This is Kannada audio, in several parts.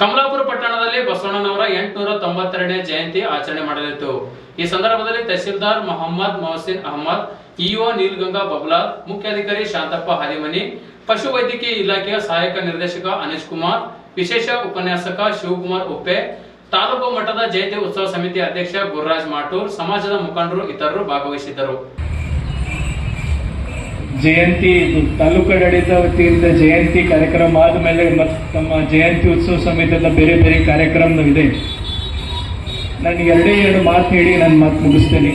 ಕಮಲಾಪುರ ಪಟ್ಟಣದಲ್ಲಿ ಬಸವಣ್ಣನವರ ಎಂಟುನೂರ ತೊಂಬತ್ತೆರಡನೇ ಜಯಂತಿ ಆಚರಣೆ ಮಾಡಲಿತ್ತು ಈ ಸಂದರ್ಭದಲ್ಲಿ ತಹಸೀಲ್ದಾರ್ ಮೊಹಮ್ಮದ್ ಮೊಹಸಿನ್ ಅಹಮದ್, ಇಒ ನೀಲ್ಗಂಗಾ ಮುಖ್ಯ ಮುಖ್ಯಾಧಿಕಾರಿ ಶಾಂತಪ್ಪ ಹರಿಮನಿ ಪಶುವೈದ್ಯಕೀಯ ಇಲಾಖೆಯ ಸಹಾಯಕ ನಿರ್ದೇಶಕ ಅನೀಶ್ ಕುಮಾರ್, ವಿಶೇಷ ಉಪನ್ಯಾಸಕ ಶಿವಕುಮಾರ್ ಉಪ್ಪೆ, ತಾಲೂಕು ಮಟ್ಟದ ಜಯಂತಿ ಉತ್ಸವ ಸಮಿತಿ ಅಧ್ಯಕ್ಷ ಗುರುರಾಜ್ ಮಾಟೂರ್, ಸಮಾಜದ ಮುಖಂಡರು ಇತರರು ಭಾಗವಹಿಸಿದ್ದರು. ಜಯಂತಿ, ಇದು ವತಿಯಿಂದ ಜಯಂತಿ ಕಾರ್ಯಕ್ರಮ ಆದಮೇಲೆ ಮತ್ತು ತಮ್ಮ ಜಯಂತಿ ಉತ್ಸವ ಸಮಿತಿಯ ಬೇರೆ ಬೇರೆ ಕಾರ್ಯಕ್ರಮ ಇದೆ. ನಾನು ಎರಡೇ ಎರಡು ಮಾತು ಹೇಳಿ ನಾನು ಮಾತು ಮುಗಿಸ್ತೇನೆ.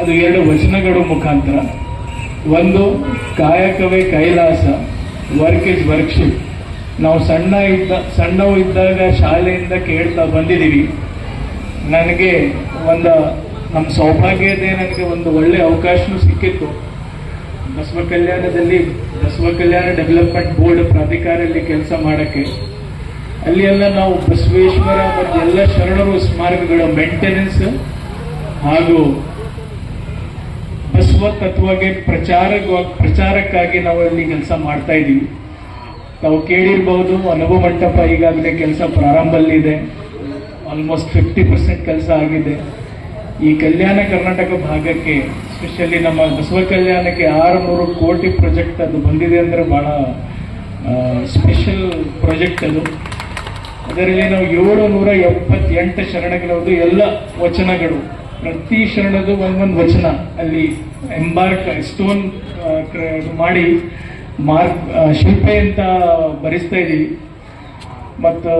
ಅದು ಎರಡು ವಚನಗಳು ಮುಖಾಂತರ. ಒಂದು, ಕಾಯಕವೇ ಕೈಲಾಸ, ವರ್ಕ್ ಇಸ್ ವರ್ಕ್ಶಿಪ್ ನಾವು ಸಣ್ಣ ಇದ್ದ, ಸಣ್ಣವು ಇದ್ದಾಗ ಶಾಲೆಯಿಂದ ಕೇಳ್ತಾ ಬಂದಿದ್ದೀವಿ. ನನಗೆ ಒಂದು, ನಮ್ಮ ಸೌಭಾಗ್ಯತೆ ನನಗೆ ಒಂದು ಒಳ್ಳೆಯ ಅವಕಾಶವೂ ಸಿಕ್ಕಿತ್ತು. ಬಸವ ಕಲ್ಯಾಣದಲ್ಲಿ ಬಸವ ಕಲ್ಯಾಣ ಡೆವಲಪ್ಮೆಂಟ್ ಬೋರ್ಡ್ ಪ್ರಾಧಿಕಾರದಲ್ಲಿ ಕೆಲಸ ಮಾಡಕ್ಕೆ ಅಲ್ಲಿ ಎಲ್ಲ ನಾವು ಬಸವೇಶ್ವರ ಮತ್ತು ಎಲ್ಲ ಶರಣರು ಸ್ಮಾರಕಗಳ ಮೇಂಟೆನೆನ್ಸ್ ಹಾಗೂ ಬಸವ ತತ್ವಗೆ ಪ್ರಚಾರ ಪ್ರಚಾರಕ್ಕಾಗಿ ನಾವು ಅಲ್ಲಿ ಕೆಲಸ ಮಾಡ್ತಾ ಇದ್ದೀವಿ. ನಾವು ಕೇಳಿರ್ಬಹುದು ಅನುಭವ ಮಂಟಪ ಈಗಾಗಲೇ ಕೆಲಸ ಪ್ರಾರಂಭದಲ್ಲಿದೆ. ಆಲ್ಮೋಸ್ಟ್ ಫಿಫ್ಟಿ ಪರ್ಸೆಂಟ್ ಕೆಲಸ ಆಗಿದೆ. ಈ ಕಲ್ಯಾಣ ಕರ್ನಾಟಕ ಭಾಗಕ್ಕೆ ಸ್ಪೆಷಲಿ ನಮ್ಮ ಬಸವ ಕಲ್ಯಾಣಕ್ಕೆ ಆರುನೂರು ಕೋಟಿ ಪ್ರಾಜೆಕ್ಟ್ ಅದು ಬಂದಿದೆ ಅಂದರೆ ಭಾಳ ಸ್ಪೆಷಲ್ ಪ್ರಾಜೆಕ್ಟ್ ಅದು. ಅದರಲ್ಲಿ ನಾವು ಏಳು ನೂರ ಎಪ್ಪತ್ತೆಂಟು ಶರಣಗಳದ್ದು ಎಲ್ಲ ವಚನಗಳು. ಪ್ರತಿ ಶರಣದು ಒಂದೊಂದು ವಚನ. ಅಲ್ಲಿ ಎಂಬಾರ್ಕ್ ಸ್ಟೋನ್ ಮಾಡಿ ಮಾರ್ಕ್ ಶಿಲ್ಪ ಅಂತ ಭರಿಸ್ತಾ ಇದ್ದೀವಿ ಮತ್ತು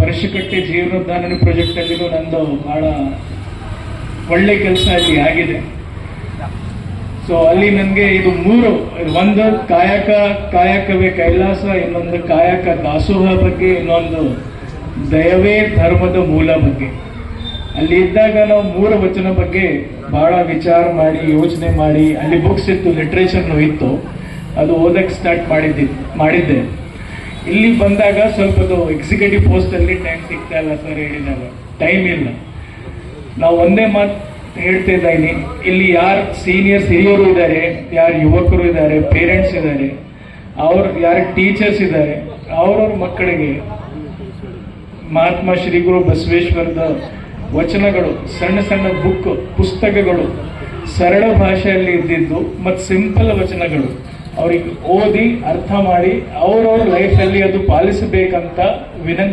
ಪರಶುಕಟ್ಟೆ ಜೀವನೋದ್ಧಾರಣೆ ಪ್ರಾಜೆಕ್ಟ್ ಅಲ್ಲಿನೂ ನಂದು ಭಾಳ ಒಳ್ಳೆ ಕೆಲಸ ಅಲ್ಲಿ ಆಗಿದೆ. ಸೊ ಅಲ್ಲಿ ನನಗೆ ಇದು ಮೂರು ಒಂದು ಕಾಯಕ, ಕಾಯಕವೇ ಕೈಲಾಸ, ಇನ್ನೊಂದು ಕಾಯಕ ದಾಸೋಹ ಬಗ್ಗೆ, ಇನ್ನೊಂದು ದಯವೇ ಧರ್ಮದ ಮೂಲ ಬಗ್ಗೆ. ಅಲ್ಲಿ ಇದ್ದಾಗ ನಾವು ಮೂರು ವಚನ ಬಗ್ಗೆ ಬಹಳ ವಿಚಾರ ಮಾಡಿ, ಯೋಚನೆ ಮಾಡಿ, ಅಲ್ಲಿ ಬುಕ್ಸ್ ಇತ್ತು ಲಿಟ್ರೇಚರ್ನು ಇತ್ತು. ಅದು ಓದಕ್ಕೆ ಸ್ಟಾರ್ಟ್ ಮಾಡಿದ್ದೆ ಮಾಡಿದ್ದೆ. ಇಲ್ಲಿ ಬಂದಾಗ ಸ್ವಲ್ಪ ಅದು ಎಕ್ಸಿಕ್ಯೂಟಿವ್ ಪೋಸ್ಟ್ ಅಲ್ಲಿ ಟೈಮ್ ಸಿಗ್ತಾ ಇಲ್ಲ ಸರ್ ಹೇಳಿದಾಗ. ಟೈಮ್ ಇಲ್ಲ. ನಾವು ಒಂದೇ ಮಾತು ಹೇಳ್ತಾ ಇದ್ದೀನಿ ಇಲ್ಲಿ ಯಾರು ಸೀನಿಯರ್ಸ್ ಹಿರಿಯರು ಇದ್ದಾರೆ, ಯಾರು ಯುವಕರು ಇದ್ದಾರೆ ಪೇರೆಂಟ್ಸ್ ಇದ್ದಾರೆ, ಅವ್ರ ಯಾರು ಟೀಚರ್ಸ್ ಇದ್ದಾರೆ, ಅವ್ರವ್ರ ಮಕ್ಕಳಿಗೆ ಮಹಾತ್ಮ ಶ್ರೀ ಗುರು ಬಸವೇಶ್ವರದ ವಚನಗಳು, ಸಣ್ಣ ಸಣ್ಣ ಬುಕ್, ಪುಸ್ತಕಗಳು ಸರಳ ಭಾಷೆಯಲ್ಲಿ ಇದ್ದಿದ್ದು ಮತ್ತು ಸಿಂಪಲ್ ವಚನಗಳು. ಅವ್ರಿಗೆ ಓದಿ ಅರ್ಥ ಮಾಡಿ ಅವ್ರವ್ರ ಲೈಫಲ್ಲಿ ಅದು ಪಾಲಿಸಬೇಕಂತ ವಿನಂತಿ